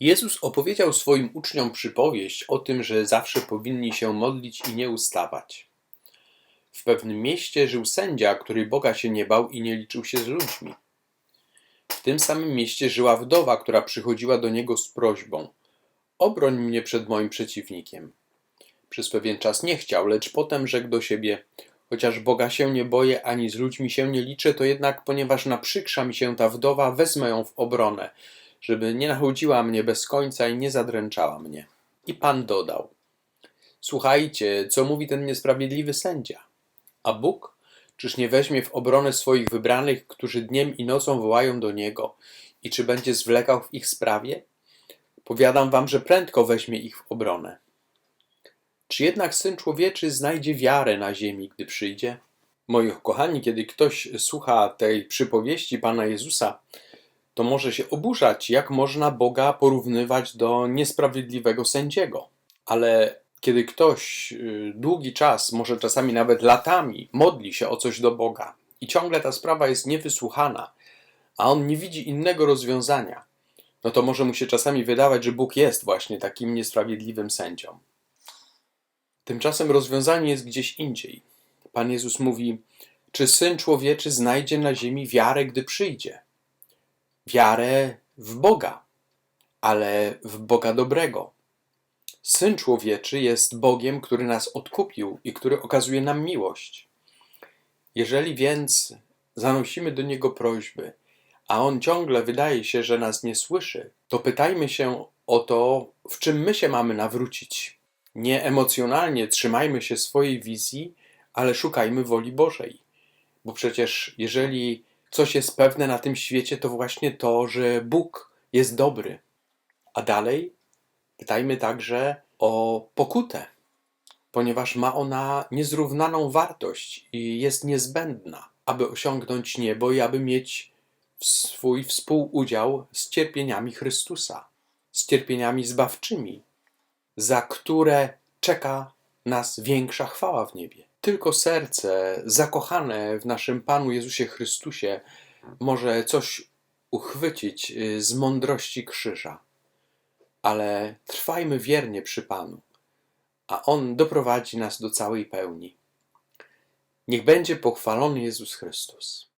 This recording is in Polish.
Jezus opowiedział swoim uczniom przypowieść o tym, że zawsze powinni się modlić i nie ustawać. W pewnym mieście żył sędzia, który Boga się nie bał i nie liczył się z ludźmi. W tym samym mieście żyła wdowa, która przychodziła do niego z prośbą: Obroń mnie przed moim przeciwnikiem. Przez pewien czas nie chciał, lecz potem rzekł do siebie: Chociaż Boga się nie boję, ani z ludźmi się nie liczę, to jednak, ponieważ naprzykrza mi się ta wdowa, wezmę ją w obronę, żeby nie nachodziła mnie bez końca i nie zadręczała mnie. I Pan dodał: Słuchajcie, co mówi ten niesprawiedliwy sędzia. A Bóg, czyż nie weźmie w obronę swoich wybranych, którzy dniem i nocą wołają do Niego, i czy będzie zwlekał w ich sprawie? Powiadam wam, że prędko weźmie ich w obronę. Czy jednak Syn Człowieczy znajdzie wiarę na ziemi, gdy przyjdzie? Moi kochani, kiedy ktoś słucha tej przypowieści Pana Jezusa, to może się oburzać, jak można Boga porównywać do niesprawiedliwego sędziego. Ale kiedy ktoś y, długi czas, może czasami nawet latami, modli się o coś do Boga i ciągle ta sprawa jest niewysłuchana, a on nie widzi innego rozwiązania, no to może mu się czasami wydawać, że Bóg jest właśnie takim niesprawiedliwym sędzią. Tymczasem rozwiązanie jest gdzieś indziej. Pan Jezus mówi: Czy syn człowieczy znajdzie na ziemi wiarę, gdy przyjdzie? Wiarę w Boga, ale w Boga dobrego. Syn człowieczy jest Bogiem, który nas odkupił i który okazuje nam miłość. Jeżeli więc zanosimy do Niego prośby, a On ciągle wydaje się, że nas nie słyszy, to pytajmy się o to, w czym my się mamy nawrócić. Nie emocjonalnie trzymajmy się swojej wizji, ale szukajmy woli Bożej. Bo przecież jeżeli coś jest pewne na tym świecie, to właśnie to, że Bóg jest dobry. A dalej pytajmy także o pokutę, ponieważ ma ona niezrównaną wartość i jest niezbędna, aby osiągnąć niebo i aby mieć swój współudział z cierpieniami Chrystusa, z cierpieniami zbawczymi, za które czeka nas większa chwała w niebie. Tylko serce zakochane w naszym Panu Jezusie Chrystusie może coś uchwycić y, z mądrości krzyża. Ale trwajmy wiernie przy Panu, a On doprowadzi nas do całej pełni. Niech będzie pochwalony Jezus Chrystus.